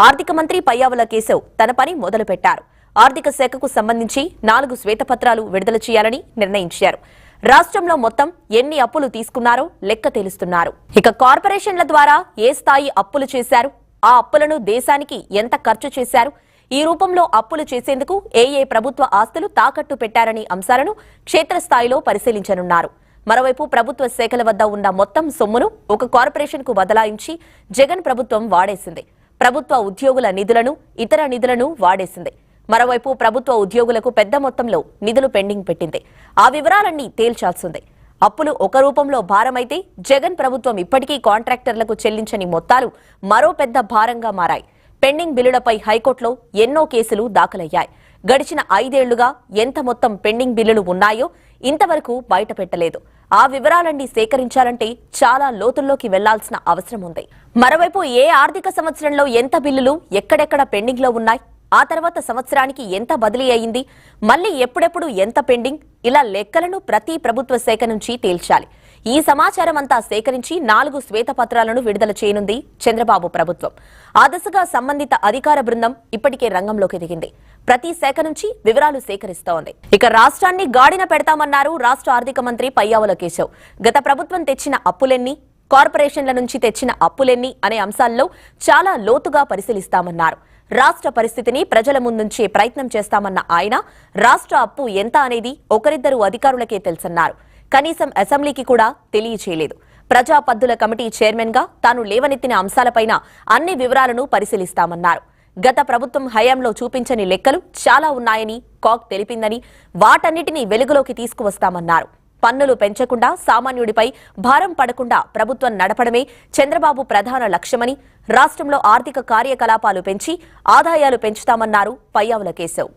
ఆర్థిక మంత్రి పయ్యావుల కేశవ్ తన పని మొదలుపెట్టారు. ఆర్థిక శాఖకు సంబంధించి నాలుగు శ్వేతపత్రాలు విడుదల చేయాలని నిర్ణయించారు. రాష్ట్రంలో మొత్తం ఎన్ని అప్పులు తీసుకున్నారో లెక్క తెలుస్తున్నారు. ఇక కార్పొరేషన్ల ద్వారా ఏ స్థాయి అప్పులు చేశారు? ఆ అప్పులను దేశానికి ఎంత ఖర్చు చేశారు? ఈ రూపంలో అప్పులు చేసేందుకు ఏ ఏ ప్రభుత్వ ఆస్తులు తాకట్టు పెట్టారనే అంశాలను క్షేత్రస్థాయిలో పరిశీలించనున్నారు. మరోవైపు ప్రభుత్వ శాఖల వద్ద ఉన్న మొత్తం సొమ్మును ఒక కార్పొరేషన్కు బదలాయించి జగన్ ప్రభుత్వం వాడేసింది. ప్రభుత్వ ఉద్యోగుల నిధులను ఇతర నిధులను వాడేసింది. మరోవైపు ప్రభుత్వ ఉద్యోగులకు పెద్ద మొత్తంలో నిధులు పెండింగ్ పెట్టింది. ఆ వివరాలన్నీ తేల్చాల్సిందే. అప్పులు ఒక రూపంలో భారమైతే జగన్ ప్రభుత్వం ఇప్పటికీ కాంట్రాక్టర్లకు చెల్లించని మొత్తాలు మరో పెద్ద భారంగా మారాయి. పెండింగ్ బిల్లులపై హైకోర్టులో ఎన్నో కేసులు దాఖలయ్యాయి. గడిచిన ఐదేళ్ళుగా ఎంత మొత్తం పెండింగ్ బిల్లులు ఉన్నాయో ఇంతవరకు బయటపెట్టలేదు. ఆ వివరాలన్నీ సేకరించాలంటే చాలా లోతుల్లోకి వెళ్ళాల్సిన అవసరం ఉంది. మరోవైపు ఏ ఆర్థిక సంవత్సరంలో ఎంత బిల్లులు ఎక్కడెక్కడ పెండింగ్లో ఉన్నాయి? ఆ తర్వాత సంవత్సరానికి ఎంత బదిలీ అయింది? మళ్ళీ ఎప్పుడెప్పుడు ఎంత పెండింగ్? ఇలా లెక్కలను ప్రతి ప్రభుత్వ శాఖ నుంచి తేల్చాలి. ఈ సమాచారం అంతా సేకరించి నాలుగు శ్వేతపత్రాలను విడుదల చేయనుంది చంద్రబాబు ప్రభుత్వం. ఆ దిశగా సంబంధిత అధికార బృందం ఇప్పటికే రంగంలోకి దిగింది. ప్రతి శాఖ నుంచి వివరాలు సేకరిస్తోంది. ఇక రాష్ట్రాన్ని గాడిన పెడతామన్నారు రాష్ట్ర ఆర్థిక మంత్రి పయ్యావుల కేశవ్. గత ప్రభుత్వం తెచ్చిన అప్పులెన్ని కార్పొరేషన్ల నుంచి తెచ్చిన అప్పులెన్ని అనే అంశాల్లో చాలా లోతుగా పరిశీలిస్తామన్నారు. రాష్ట్ర పరిస్థితిని ప్రజల ముందుంచే ప్రయత్నం చేస్తామన్న ఆయన రాష్ట్ర అప్పు ఎంత అనేది ఒకరిద్దరు అధికారులకే తెలుసన్నారు. కనీసం అసెంబ్లీకి కూడా తెలియచేయలేదు. ప్రజా పద్దుల కమిటీ చైర్మన్గా తాను లేవనెత్తిన అంశాలపైన అన్ని వివరాలను పరిశీలిస్తామన్నారు. గత ప్రభుత్వం హయాంలో చూపించని లెక్కలు చాలా ఉన్నాయని కాక్ తెలిపిందని వాటన్నిటినీ వెలుగులోకి తీసుకువస్తామన్నారు. పన్నులు పెంచకుండా సామాన్యుడిపై భారం పడకుండా ప్రభుత్వం నడపడమే చంద్రబాబు ప్రధాన లక్ష్యమని రాష్ట్రంలో ఆర్థిక కార్యకలాపాలు పెంచి ఆదాయాలు పెంచుతామన్నారు పయ్యావుల కేశవ్.